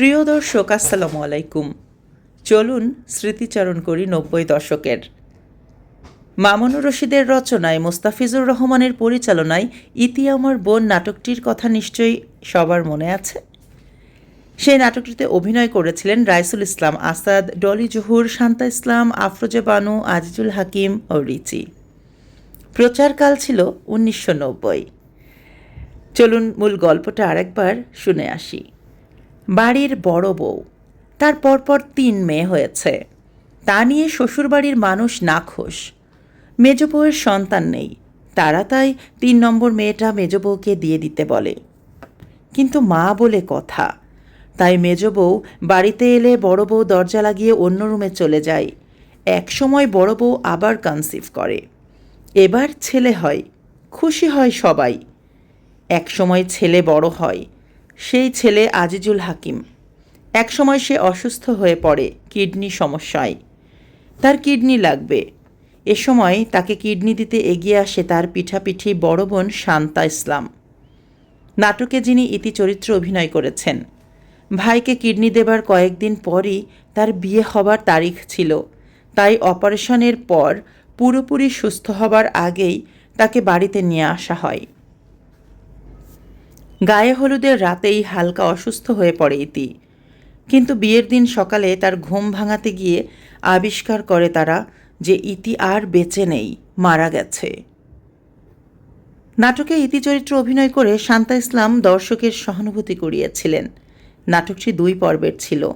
প্রিয় দর্শক, আসসালামু আলাইকুম। চলুন স্মৃতিচারণ করি নব্বই দশকের। মামুনুর রশিদের রচনায় মোস্তাফিজুর রহমানের পরিচালনায় ইতি আমার বোন নাটকটির কথা নিশ্চয়ই সবার মনে আছে? সেই নাটকটিতে অভিনয় করেছিলেন রাইসুল ইসলাম আসাদ, ডলি জহুর, শান্তা ইসলাম, আফরোজা বানু, আজিজুল হাকিম ও রিচি। প্রচারকাল ছিল উনিশশো নব্বই। চলুন মূল গল্পটা আরেকবার শুনে আসি। বাড়ির বড় বউ। তার পরপর তিন মেয়ে হয়েছে। তা নিয়ে শ্বশুরবাড়ির মানুষ নাখোশ। মেজ বউয়ের সন্তান নেই। তারা তাই তিন নম্বর মেয়েটা মেজ বউকে দিয়ে দিতে বলে। কিন্তু মা বলে কথা। তাই মেজ বউ বাড়িতে এলে বড় বউ দরজা লাগিয়ে অন্য রুমে চলে যায়। এক সময় বড় বউ আবার কনসিভ করে। এবার ছেলে হয়। খুশি হয় সবাই। এক সময় ছেলে বড় হয়। সেই ছেলে আজিজুল হাকিম। এক সময় সে অসুস্থ হয়ে পড়ে কিডনি সমস্যায়। তার কিডনি লাগবে। এ সময় তাকে কিডনি দিতে এগিয়ে আসে তার পিঠাপিঠি বড় বোন শান্তা ইসলাম। নাটকে যিনি ইতি চরিত্র অভিনয় করেছেন। ভাইকে কিডনি দেবার কয়েকদিন পরই তার বিয়ে হবার তারিখ ছিল। তাই অপারেশনের পর পুরোপুরি সুস্থ হবার আগেই তাকে বাড়িতে নিয়ে আসা হয়। গায়ে হলুদের রাতেই হালকা অসুস্থ হয়ে পড়ে ইতি। কিন্তু বিয়ের দিন সকালে তার ঘুম ভাঙাতে গিয়ে আবিষ্কার করে তারা যে ইতি আর বেঁচে নেই, মারা গেছে। নাটকে ইতি চরিত্র অভিনয় করে শান্তা ইসলাম দর্শকের সহানুভূতি করিয়েছিলেন নাটকটি দুই পর্বের ছিল।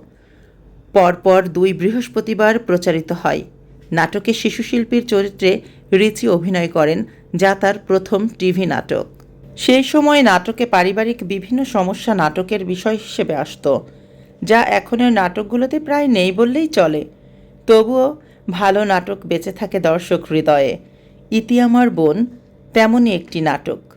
পরপর দুই বৃহস্পতিবার প্রচারিত হয়। নাটকে শিশুশিল্পীর চরিত্রে রিচি অভিনয় করেন যা তার প্রথম টিভি নাটক। সেই সময়ে নাটকে পারিবারিক বিভিন্ন সমস্যা নাটকের বিষয় হিসেবে আসত, যা এখনের নাটকগুলোতে প্রায় নেই বললেই চলে। তবুও ভালো নাটক বেঁচে থাকে দর্শক হৃদয়ে। ইতি আমার বোন, তেমনই একটি নাটক।